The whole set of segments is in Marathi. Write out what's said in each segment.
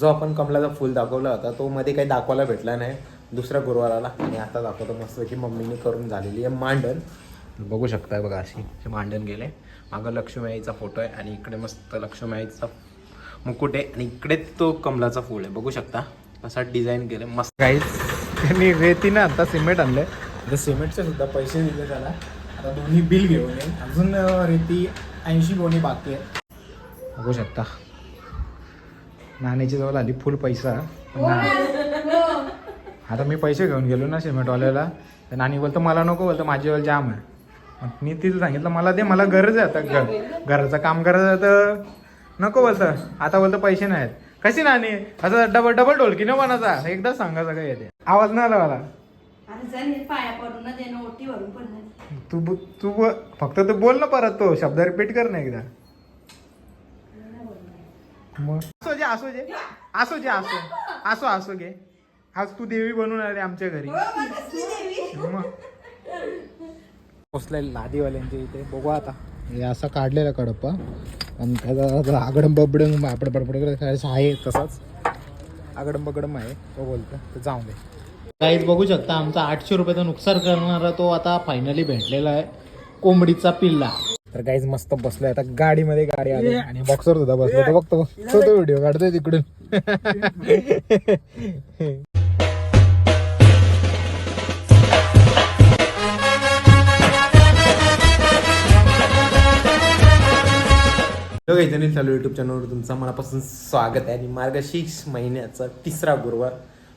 जो आपण कमलाचा फुल दाखवला होता तो मध्ये काही दाखवायला भेटला नाही. दुसऱ्या गुरुवाराला. आणि आता दाखवतो मस्त की मम्मीने करून झालेली आहे मांडण. बघू शकताय बघा अशी मांडण गेले. मागं लक्ष्मीआईचा फोटो आहे आणि इकडे मस्त लक्ष्मीआईचा मुकुट आहे. आणि इकडे तो कमलाचा फूल आहे. बघू शकता. असा डिझाईन केलं मस्त. काहीच त्यांनी रेतीनं आता सिमेंट आणलंय. आता सिमेंटचे सुद्धा पैसे दिले त्याला. आता दोन्ही बिल घेऊन अजून रेती ऐंशी गोणी बाकी आहे. बघू शकता. नाण्याची जवळ आली फुल पैसा. पण ना- आता मी पैसे घेऊन गेलो ना सिमेंटवाल्याला तर नानी बोलतो मला नको बोलतो माझी वेळ जाम आहे. मग मी तिथं सांगितलं मला दे मला गरज आहे आता घर घराचं काम करायचं तर नको बोलतं. आता बोलतं पैसे नाहीत. कशी नानी असं डबल डबल ढोलकी न बनाचा एकदा सांगा सगळं येते. आवाज नाही आला मला. आता हे तू तू फक्त तू बोल ना परत तो शब्द रिपीट कर ना एकदा. मग? असो जे असो जे. असो जे असो. असो असो घे. आज तू देवी बनून आली आमच्या घरी. मग? पोचले लादीवाल्यांच्या इथे. बघू आता. हे असा काढलेला कडप्पा आणि त्याचा आगडम बबडम बापड बडबड करायचं आहे. तसाच. आगडम बगडम आहे. तो बोलतो तर जाऊ दे. काहीच बघू शकता आमचा आठशे रुपयाचं नुकसान करणारा तो आता फायनली भेटलेला आहे. कोंबडीचा पिल्ला. तर काहीच मस्त बसलोय. आता गाडीमध्ये गाडी आली आणि बॉक्सर सुद्धा बसलो तो बघतो तो व्हिडिओ काढतोय तिकडून. हॅलो काही चालू युट्यूब चॅनलवर तुमचं मनापासून स्वागत आहे. आणि मार्गशीर्ष महिन्याचा तिसरा गुरुवार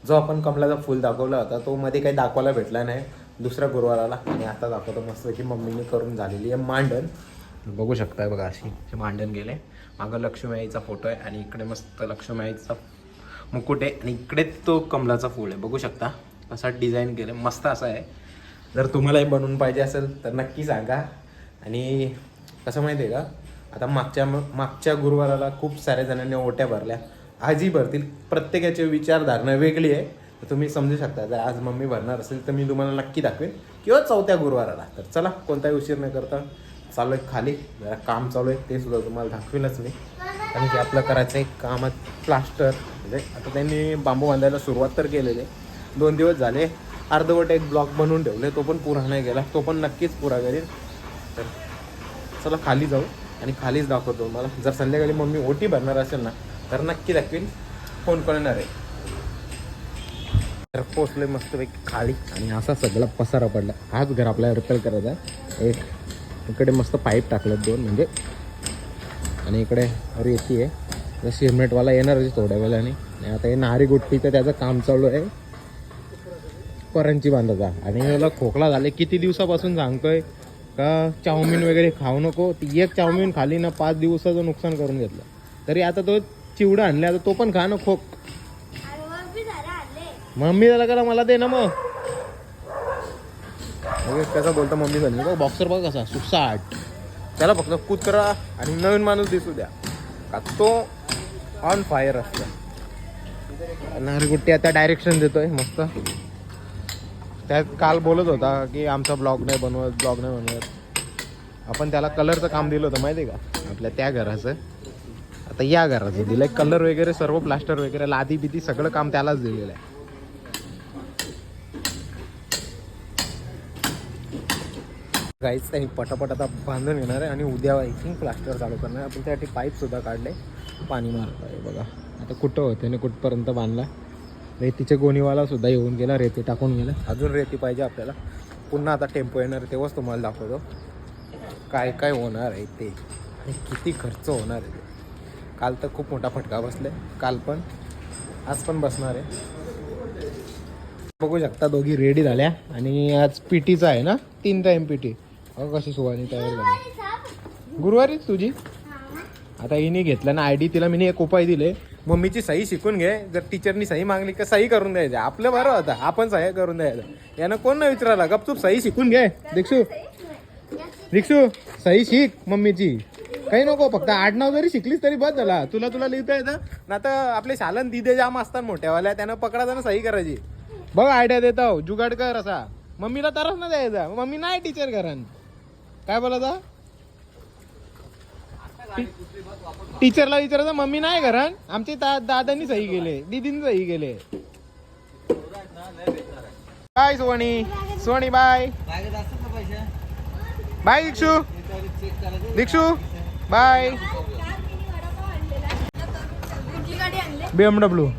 जो आपण कमलाचा फुल दाखवला होता तो मध्ये काही दाखवायला भेटला नाही. दुसऱ्या गुरुवाराला. आणि आता दाखवतो मस्त की मम्मीने करून झालेली आहे मांडण. बघू शकताय बघा अशी अशी मांडण गेले. मागं लक्ष्मीआईचा फोटो आहे आणि इकडे मस्त लक्ष्मीआईचा मुकुट आहे. आणि इकडे तो कमलाचा फूल आहे. बघू शकता असा डिझाईन केलं मस्त असा आहे. जर तुम्हालाही बनवून पाहिजे असेल तर नक्की सांगा. आणि कसं माहिती आहे का? आता मागच्या मागच्या गुरुवाराला खूप साऱ्या जणांनी ओट्या भरल्या. आजही भरतील. प्रत्येकाची विचारधारणा वेगळी आहे. तर तुम्ही समजू शकता जर आज मम्मी भरणार असेल तर मी तुम्हाला नक्की दाखवेन. किंवा चौथ्या गुरुवाराला. तर चला कोणताही उशीर न करता चालू आहे खाली. जरा काम चालू आहे ते सुद्धा तुम्हाला दाखवेलच मी. कारण की आपलं करायचं आहे कामात प्लास्टर. म्हणजे आता त्यांनी बांबू बांधायला सुरुवात तर केलेली आहे. दोन दिवस झाले अर्धवट एक ब्लॉक बनवून ठेवले तो पण पुरा नाही गेला. तो पण नक्कीच पुरा करेल. तर चला खाली जाऊ आणि खालीच दाखवतो मला जर संध्याकाळी मम्मी ओटी भरणार असेल ना तर नक्की दाखवीन. फोन करणार आहे? तर पोचलोय मस्तपैकी खाली. आणि असा सगळा पसारा पडला. हाच घर आपल्याला रिपेअर करायचा आहे. एक इकडे मस्त पाईप टाकलं दोन म्हणजे. आणि इकडे रेती आहे. तर सिमेंटवाला येणार थोड्या वेळाने. आणि आता हे नारी गुट्टीचं त्याचं काम चालू आहे. परंची बांधायचा. आणि याला खोकला झाले. किती दिवसापासून सांगतोय का चाऊमिन वगैरे खाऊ नको. ती एक चाऊमिन खाली ना पाच दिवसाचं नुकसान करून घेतलं. तरी आता तो चिवडा आणला आता तो पण खा ना खोक. मम्मी त्याला करा मला दे ना मग. कसा बोलतो मम्मी झाली बघ बॉक्सर बघ कसा सुसाट. त्याला फक्त कूद करा आणि नवीन माणूस दिसू द्या. का तो ऑन फायर असतो. नारगुट्टी आता डायरेक्शन देतोय मस्त. त्यात काल बोलत होता की आमचा ब्लॉग नाही बनवत ब्लॉग नाही बनवत. आपण त्याला कलरचं काम दिलं होतं माहिती आहे का? आपल्या त्या घराचं. आता या घराचं दिलंय. कलर वगैरे सर्व प्लास्टर वगैरे लादी बिदी सगळं काम त्यालाच दिलेलं आहे. गाईच नाही पटापट आता बांधून येणार आहे आणि उद्या आय थिंक प्लास्टर चालू करणार आपण त्यासाठी पाईप सुद्धा काढले. पाणी मारत आहे बघा. आता कुठं होतं आणि कुठपर्यंत बांधला? रेतीच्या गोणीवाला सुद्धा येऊन गेला रेती टाकून गेला. अजून रेती पाहिजे आपल्याला. पुन्हा आता टेम्पो येणार आहे, तेव्हाच तुम्हाला दाखवतो. काय काय होणार आहे ते? आणि किती खर्च होणार आहे ते? काल तर खूप मोठा फटका बसला काल पण. आज पण बसणार आहे. बघू शकता दोघी रेडी झाल्या. आणि आज पीटीचा आहे ना? तीन टाईम पी टी अगं कशी सुवानी तयार झाली. गुरुवारीच तुझी? आता हिने घेतलं ना आय डी तिला मी एक उपाय दिले. मम्मीची सही शिकून घे. जर टीचरनी सही मागली का सही करून द्यायची. आपलं बरं होतं. आपण सह्या करून द्यायचं. यानं कोण नाही विचारायला गपचूप सही शिकून घे. दीक्षू. दीक्षू सही शिक मम्मीची. काही नको फक्त आडनाव जरी शिकलीस तरी बस झाला. तुला तुला लिहिता येतं? ना तर आपले शालन दिदे जाम असतात मोठ्यावाल्या. त्यानं पकडायचं ना सही करायची. बघ आयडिया देता जुगाड कर असा. मम्मीला तरच ना द्यायचा. मम्मी नाही टीचर करण काय बोलायचा टीचरला विचारायचं मम्मी नाही घरात? आमचे दादांनी सही केले दीदींनी सही केले. Bye Soni Soni bye bye Dikshu Dikshu bye BMW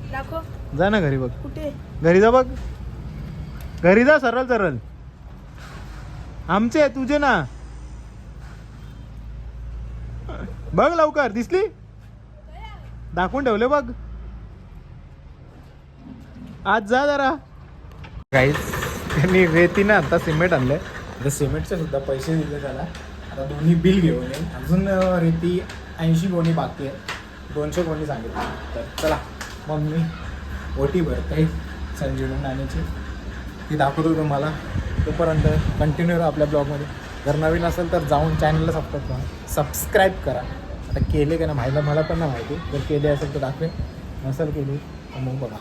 जा ना घरी बघ. घरी जा बघ. घरी जा सरळ सरळ. आमचे तुझे ना. बघ लवकर दिसली? दाखवून ठेवले बघ. आज जा जरा. काहीच त्यांनी रेतीनं आता सिमेंट आणलंय. आता सिमेंटचे सुद्धा पैसे दिले त्याला. आता दोन्ही बिल घेऊन ये अजून रेती ऐंशी गोणी बाकी आहे. दोनशे गोणी सांगितलं. तर चला मग मी ओटी भरते संजीवनी नाण्याची ती दाखवतो तुम्हाला. तोपर्यंत कंटिन्यू राहा आपल्या ब्लॉगमध्ये जर नवीन असेल तर जाऊन चॅनलला सबस्क्राईब करा. सबस्क्राईब करा. आता केले का ना माहिती मला पण नाही माहिती. जर केले असेल तर दाखवेन. नसेल केली तर मग बघा.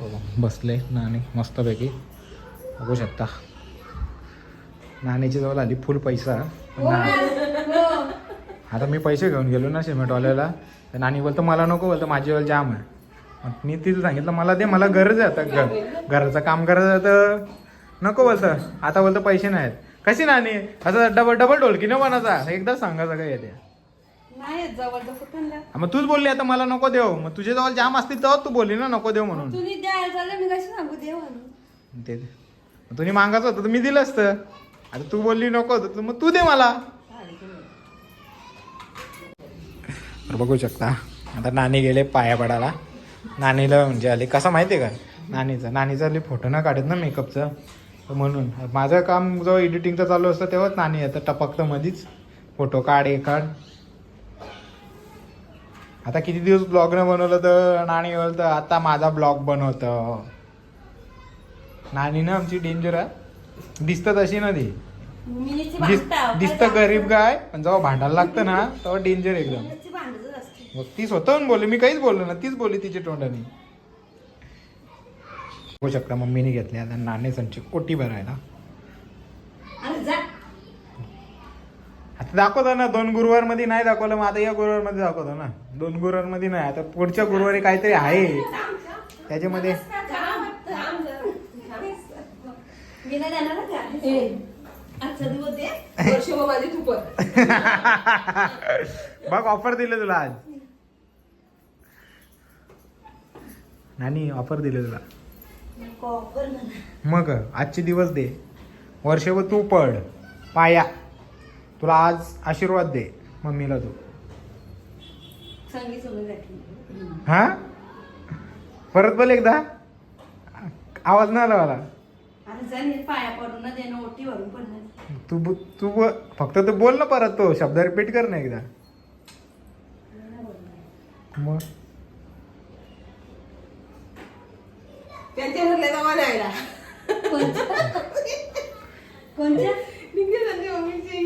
बघा बसले नाणे मस्तपैकी. बघू शकता. नाण्याची जवळ आली फुल पैसा. ना- आता मी पैसे घेऊन गेलो ना सिमेंटवाल्याला तर नानी बोलतो मला नको बोलतो माझी वेळ जाम आहे मग मी तिथं सांगितलं मला दे मला गरज आहे आता. घर घराचं काम करायचं तर नको बोलतं. आता बोलतं पैसे नाहीत. कशी नानी असं डबल डबल ढोलकी न बनायचा एकदाच सांगायचं काय येते नाही येत जवळ तर कुठं मग तूच बोलली आता मला नको देऊ. मग तुझ्या जवळ जाम असतील तेव्हा तू बोलली ना नको देऊ म्हणून. तुम्ही द्यायला झालं मी कशी सांगू दे म्हणून. ते मग तुम्ही मागायचं होतं तर मी दिलं असतं. आता तू बोलली नको होतं तर मग तू दे मला. तर बघू शकता आता नानी गेले पाया पडायला. नानीला म्हणजे आले कसा माहिती आहे का? नानीचा नानीचा आली फोटो ना काढत ना मेकअपचं तर म्हणून. माझं काम जेव्हा एडिटिंगचं चालू असतं तेव्हाच नानी येतं टपकतं मधीच. फोटो काढ हे काढ. आता किती दिवस ब्लॉग न बनवलं तर नानी बोलतं आता माझा ब्लॉग बनवतं. नानी ना आमची डेंजर आहे. दिसतं तशी ना ती. दिसतं गरीब गाय पण जेव्हा भांडायला लागतं ना तेव्हा डेंजर एकदम. ती स्वतःहून बोलली मी काहीच बोललो ना तीच बोलली तिच्या तोंडाने. होऊ शकता मम्मीने घेतली आता नाणे संची कोटी भरायला. अरे जा. आता दाखवतो ना दोन गुरुवारमध्ये नाही दाखवलं मग आता या गुरुवारमध्ये दाखवतो ना. दोन गुरुवारमध्ये नाही आता पुढच्या गुरुवारी काहीतरी आहे. त्याच्यामध्ये नाही बघ ऑफर दिले तुला आज. नानी ऑफर दिले तुला. मग आजचे दिवस दे. वर्षभर तू पड. पाया. तुला आज आशीर्वाद दे मम्मीला तू. हा? परत बोल एकदा. आवाज नाही आला मला. तू तू फक्त तू बोल ना परत तो. शब्द रिपीट कर ना एकदा. मग? त्यांच्या घरला जावा कोणत्या निघते त्यांच्या मम्मीची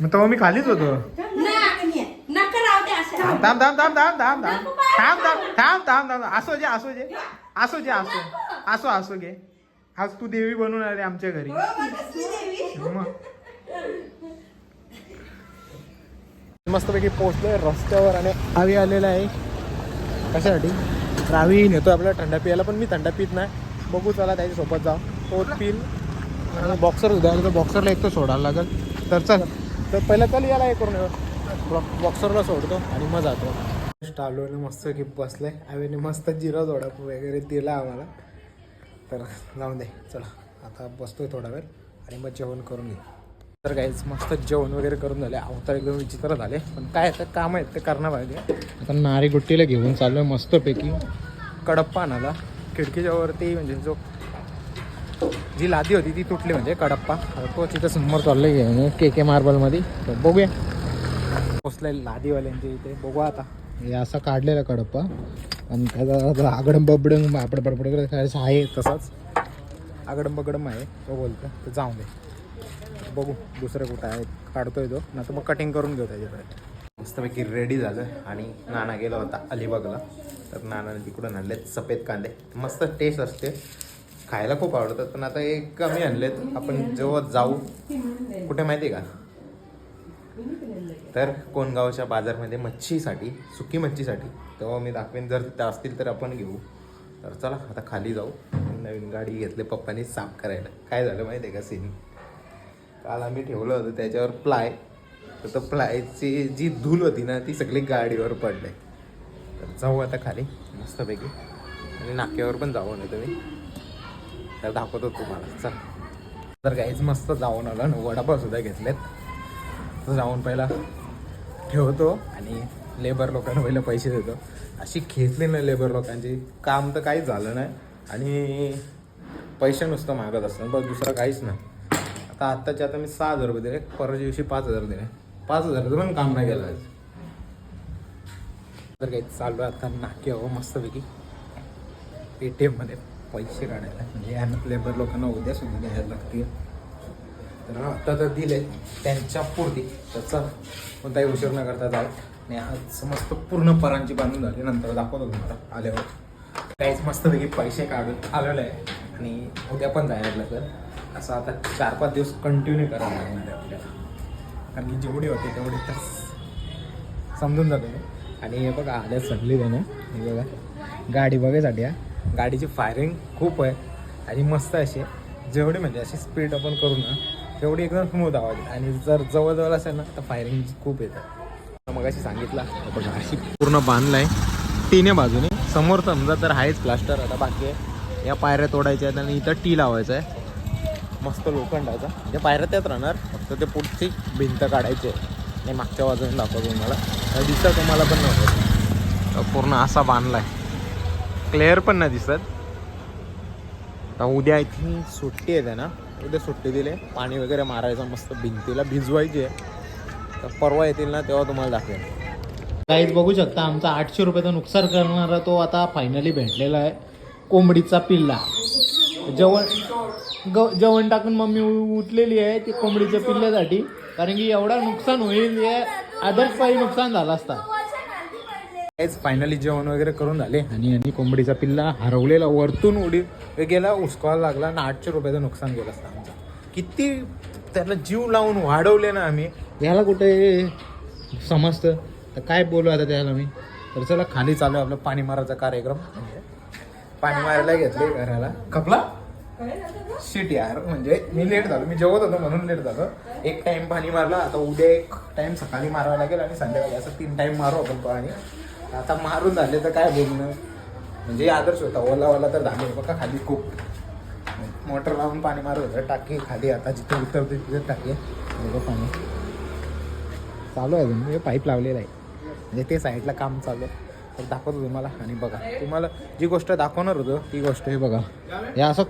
मग तेव्हा मी खालीच होतो. नका राहू थांब थांब थांब थांब थांब थांब थांब. थांब थांब थांब थांब थांब. असो जे असो जे असो जे असो असो असो घे आज तू देवी बनून आली आमच्या घरी. मग. मस्तपैकी पोहोचलोय रस्त्यावर आणि आवी आलेला आहे. कशासाठी? रावी नेतो आपल्याला थंडा पियाला पण मी थंडा पित नाही. बघू चला त्याच्यासोबत जाऊ. तो पिल. बॉक्सर सुद्धा तर बॉक्सरला एक तर सोडायला लागेल. तर चल. तर पहिलं चल याला हे करून बॉक्सरला सोडतो आणि मग जातो. स्टालोने मस्त की आहे आवीने मस्त जिरा जोडा वगैरे दिला आम्हाला. तर जाऊन दे चला. आता बसतोय थोडा वेळ आणि मग जेवण करून घेऊ तर काहीच मस्त जेवण वगैरे करून झाले. अवतार एकदम विचित्र झाले. पण काय आता काम आहेत ते करणं पाहिजे आता नारी गुट्टीला घेऊन चाललोय मस्तपैकी कडप्पा आणाला खिडकीच्या वरती म्हणजे जो जी लादी होती ती तुटली म्हणजे कडप्पा. तो तिथं समोर चाललंय घेऊन के के मार्बलमध्ये तर बघूया. पोचलाय लादीवाल्यांच्या इथे. बघू आता. हे असा काढलेला कडप्पा. आणि त्याचा आगडम बबडम आपड बडबड करायचं आहे तसाच. आगडम बगडम आहे तो बोलतो तर जाऊन दे. बघू दुसरं कुठं आहे. काढतोय तो. नाही तर मग कटिंग करून घेऊ त्याच्याकडे. मस्तपैकी रेडी झालं आणि नाना गेला होता अलिबागला. तर नानाने तिकडून आणले सफेद कांदे. मस्त टेस्ट असते. खायला खूप आवडतात पण आता एक कमी आणलेत. आपण जेव्हा जाऊ कुठे माहिती आहे का? तर कोणगावच्या बाजारमध्ये मच्छीसाठी सुकी मच्छीसाठी. तेव्हा मी दाखवेन जर तिथं असतील तर आपण घेऊ. तर चला आता खाली जाऊ. नवीन गाडी घेतली पप्पानी साफ करायला. काय झालं माहिती आहे का सीन काल आम्ही ठेवलं होतं त्याच्यावर प्लाय तर तो प्लायची जी धूल होती ना ती सगळी गाडीवर पडले. तर जाऊ आता खाली मस्तपैकी. आणि नाक्यावर पण जाऊ ना तुम्ही. तर दाखवतो तुम्हाला. चल. तर काहीच मस्त जाऊन आलं आणि वडापाव सुद्धा घेतलेत. तर जाऊन पहिला ठेवतो आणि लेबर लोकांना पहिलं पैसे देतो. अशी खेचली ना लेबर लोकांची काम तर काहीच झालं नाही. आणि पैसे नुसतं मागत असतं बघ दुसरं काहीच नाही. आता आत्ताचे आता मी सहा हजार रुपये दिले परवाच्या दिवशी पाच हजार दिले. पाच हजाराचं पण काम नाही केलं आज. तर काही चालू आहे आता नाके हवं मस्तपैकी. ए टी एममध्ये पैसे काढायला. म्हणजे यांना लेबर लोकांना उद्या सुद्धा द्यायला लागतील. तर आता तर दिले त्यांच्या पुरती. त्याचा कोणताही उशीर न करता जाऊ. आणि आज मस्त पूर्ण परांची बांधून झाली. नंतर दाखवतो तुम्हाला. आल्यावर. काहीच मस्तपैकी पैसे काढून आलेलं आहे. आणि उद्या पण जायला लागलं असं आता चार पाच दिवस कंटिन्यू करावं लागणार आहे आपल्याला कारण की जेवढी होते तेवढी तर समजून जातो मी. आणि हे बघा आल्या सगळी त्याने हे बघा. गाडी बघायसाठी हा. गाडीची फायरिंग खूप आहे. आणि मस्त अशी आहे. जेवढी म्हणजे अशी स्पीड आपण करू ना तेवढी एकदम स्मूथ आवाज आणि जर जवळजवळ असेल ना तर फायरिंग खूप येतं मग अशी सांगितलं बघा. अशी पूर्ण बांधलाय. तिन्ही बाजूने. समोर समजा तर आहेच प्लास्टर आता बाकी आहे. या पायऱ्या तोडायच्या आहेत आणि इथं टी लावायचं आहे. मस्त लोखंडाचा. त्या पायऱ्या त्यात राहणार फक्त ते पुढची भिंत काढायची आहे. आणि मागच्या बाजूने दाखवतो तुम्हाला. दिसतं तुम्हाला पण नव्हतं पूर्ण असा बांधलाय. क्लिअर पण नाही दिसत. तर उद्या आय थिंक सुट्टी आहे ना उद्या सुट्टी दिली. पाणी वगैरे मारायचं मस्त भिंतीला भिजवायची आहे. तर परवा येतील ना तेव्हा तुम्हाला दाखवेन. काहीच बघू शकता आमचा आठशे रुपयाचं नुकसान करणारा तो आता फायनली भेटलेला आहे. कोंबडीचा पिल्ला. जेवण ग जेवण टाकून मम्मी उठलेली आहे ती कोंबडीच्या पिल्ल्यासाठी. कारण की एवढा नुकसान होईल हे अदर्स काही नुकसान झालं असता. फायनली जेवण वगैरे करून झाले आणि आणि कोंबडीचा पिल्ला हरवलेला वरतून उडी गेला उचकायला लागला आणि आठशे रुपयाचं नुकसान केलं असतं आमचं. किती त्याला जीव लावून वाढवले ना आम्ही. याला कुठे समजतं? तर काय बोलू आता त्याला मी? तर चला खाली चालू आहे आपलं पाणी मारायचा कार्यक्रम. पाणी मारायला घेतले घराला. कपला? शिट यार म्हणजे मी लेट झालो. मी जेवत होतो म्हणून लेट झालो. एक टाइम पाणी मारला. आता उद्या एक टाइम सकाळी मारावा लागेल आणि संध्याकाळी असं तीन टाइम मारू आपण पाणी आता मारून झाले तर काय बोलणं? म्हणजे आदर्श होता. ओला ओला तर झाले. बघा खाली खूप. मोटर लावून पाणी मारत होतं. टाकी खाली आता जिथे उतरते तिथे टाकी. बघा पाणी. चालू आहे अजून. हे पाईप लावलेला आहे. म्हणजे ते साईडला काम चालू आहे. तर दाखवतो तुम्हाला. आणि बघा तुम्हाला जी गोष्ट दाखवणार होतो ती गोष्ट हे बघा. हे असं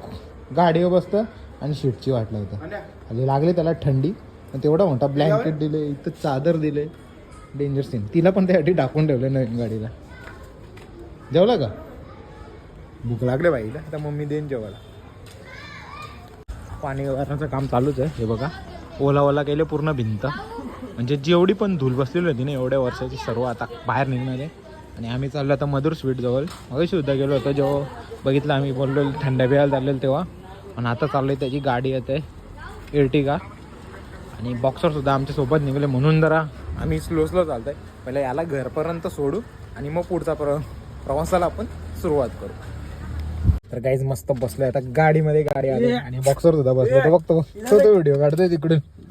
गाडीवर बसतं आणि शीटची वाट होतं आणि लागली त्याला थंडी. आणि तेवढा मोठा ब्लँकेट दिले इथं चादर दिले. डेंजर सीन तिला पण त्यासाठी टाकून ठेवलं नवीन गाडीला. जेवला का? भूक लागले बाईला आता मम्मी देईन जेवायला. पाणी वारण्याचं काम चालूच आहे. हे बघा. ओला ओला केले पूर्ण भिंत. म्हणजे जेवढी पण धूल बसलेली होती ना एवढ्या वर्षाची सर्व आता बाहेर निघणार. आहे आणि आम्ही चाललो आता मधुर स्वीट जवळ. मग सुद्धा गेलो होतो जेव्हा बघितलं आम्ही बोललो थंड बियायला चाललेलं तेव्हा. आणि आता चाललोय त्याची गाडी येते एर्टिगा आणि बॉक्सर सुद्धा आमच्यासोबत निघाले म्हणून जरा आम्ही स्लो स्लो चालतोय. पहिला याला घरपर्यंत सोडू आणि मग पुढचा प्र प्रवासाला आपण सुरुवात करू. तर काहीच मस्त बसलोय आता. गाडीमध्ये गाडी आली आणि बॉक्सर सुद्धा बसलो तो बघतो. तो व्हिडिओ काढतोय तिकडून.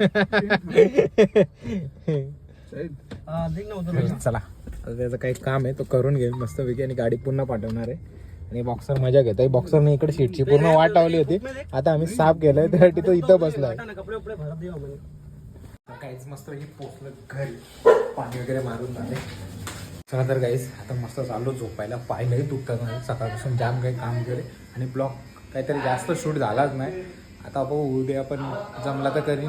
तर चला. आता त्याचं काही काम आहे तो करून घेईल. मस्तपैकी आणि गाडी पुन्हा पाठवणार आहे. आणि बॉक्सर मजा घेत आहे बॉक्सरने इकडे शीटची पूर्ण वाट लावली होती. आता आम्ही साफ केलंय त्यासाठी तो इथं बसलाय. काहीच मस्त पोचलं घरी. पाणी वगैरे मारून झाले. चला तर काहीच आता मस्त चाललो झोपायला. पाहिलंही दुखत नाही सकाळपासून जाम काही काम केले आणि ब्लॉग काहीतरी जास्त शूट झालाच नाही. आता बघू उद्या पण जमला तर करीन.